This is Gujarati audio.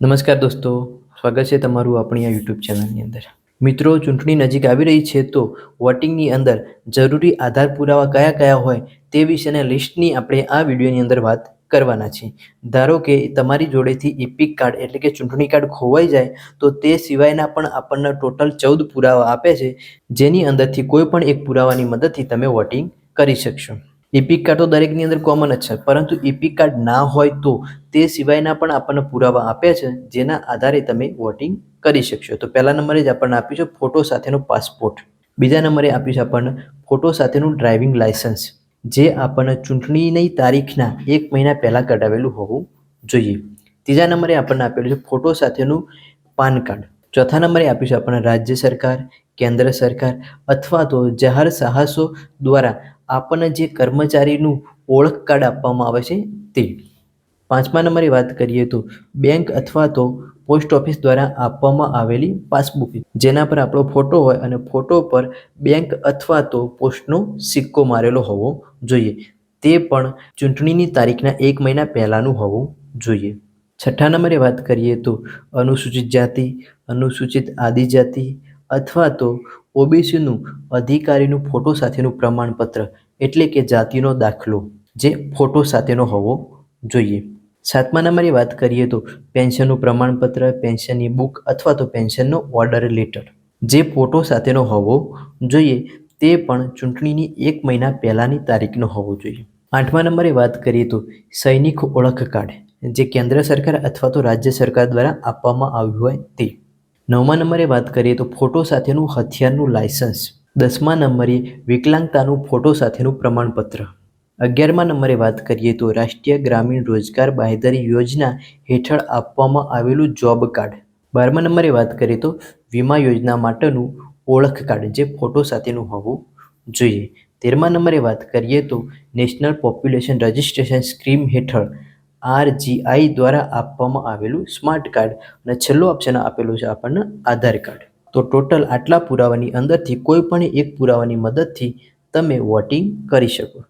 નમસ્કાર દોસ્તો, સ્વાગત છે તમારું આપણી આ યુટ્યુબ ચેનલની અંદર. મિત્રો, ચૂંટણી નજીક આવી રહી છે તો વોટિંગની અંદર જરૂરી આધાર પુરાવા કયા કયા હોય તે વિશેના લિસ્ટની આપણે આ વિડીયોની અંદર વાત કરવાના છીએ. ધારો કે તમારી જોડેથી ઇપિક કાર્ડ એટલે કે ચૂંટણી કાર્ડ ખોવાઈ જાય, તો તે સિવાયના પણ આપણને ટોટલ ચૌદ પુરાવા આપે છે, જેની અંદરથી કોઈ પણ એક પુરાવાની મદદથી તમે વોટિંગ કરી શકશો. ઇપિક કાર્ડ તો દરેકની અંદર કોમન જ છે. પરંતુ ઇપિક કાર્ડ ના હોય તો તે સિવાયના પણ આપણને પુરાવા આપે છે, જેના આધારે તમે વોટિંગ કરી શકશો. તો પહેલા નંબરે જ આપણને આપ્યું છે ફોટો સાથેનો પાસપોર્ટ બીજા નંબરે આપ્યું છે આપણને ફોટો સાથેનું ડ્રાઇવિંગ લાઇસન્સ જે આપણને ચૂંટણીની તારીખના એક મહિના પહેલાં કઢાવેલું હોવું જોઈએ. ત્રીજા નંબરે આપણને આપેલું છે ફોટો સાથેનું પાન કાર્ડ ચોથા નંબરે આપ્યું છે આપણને રાજ્ય સરકાર, કેન્દ્ર સરકાર અથવા તો જાહેર સાહસો દ્વારા આપણને જે કર્મચારીનું ઓળખ કાર્ડ આપવામાં આવે છે તે. પાંચમા નંબરે વાત કરીએ તો બેંક અથવા તો પોસ્ટ ઓફિસ દ્વારા આપવામાં આવેલી પાસબુક, જેના પર આપણો ફોટો હોય અને ફોટો પર બેંક અથવા તો પોસ્ટનો સિક્કો મારેલો હોવો જોઈએ. તે પણ ચૂંટણીની તારીખના એક મહિના પહેલાંનું હોવું જોઈએ. છઠ્ઠા નંબરે વાત કરીએ તો અનુસૂચિત જાતિ, અનુસૂચિત આદિજાતિ અથવા તો ઓબીસીનું અધિકારીનું ફોટો સાથેનું પ્રમાણપત્ર, એટલે કે જાતિનો દાખલો, જે ફોટો સાથેનો હોવો જોઈએ. સાતમા નંબરે વાત કરીએ તો પેન્શનનું પ્રમાણપત્ર, પેન્શનની બુક અથવા તો પેન્શનનો ઓર્ડર લેટર. જે ફોટો સાથેનો હોવો જોઈએ, તે પણ ચૂંટણીની એક મહિના પહેલાંની તારીખનો હોવો જોઈએ. આઠમા નંબરે વાત કરીએ તો સૈનિક ઓળખ કાર્ડ, જે કેન્દ્ર સરકાર અથવા તો રાજ્ય સરકાર દ્વારા આપવામાં આવ્યું હોય તે. નવમા નંબરે વાત કરીએ તો ફોટો સાથેનું હથિયારનું લાયસન્સ. દસમા નંબરે વિકલાંગતાનું ફોટો સાથેનું પ્રમાણપત્ર. અગિયારમા નંબરે વાત કરીએ તો રાષ્ટ્રીય ગ્રામીણ રોજગાર બાંહેધરી યોજના હેઠળ આપવામાં આવેલું જોબ કાર્ડ. બારમા નંબરે વાત કરીએ તો વીમા યોજના માટેનું ઓળખ કાર્ડ જે ફોટો સાથેનું હોવું જોઈએ. તેરમા નંબરે વાત કરીએ તો નેશનલ પોપ્યુલેશન રજિસ્ટ્રેશન સ્કીમ હેઠળ આરજીઆઈ દ્વારા આપવામાં આવેલું સ્માર્ટ કાર્ડ અને છેલ્લો ઓપ્શન આપેલું છે આપણને આધાર કાર્ડ. તો ટોટલ આટલા પુરાવાની અંદરથી કોઈ પણ એક પુરાવાની મદદથી તમે વોટિંગ કરી શકો.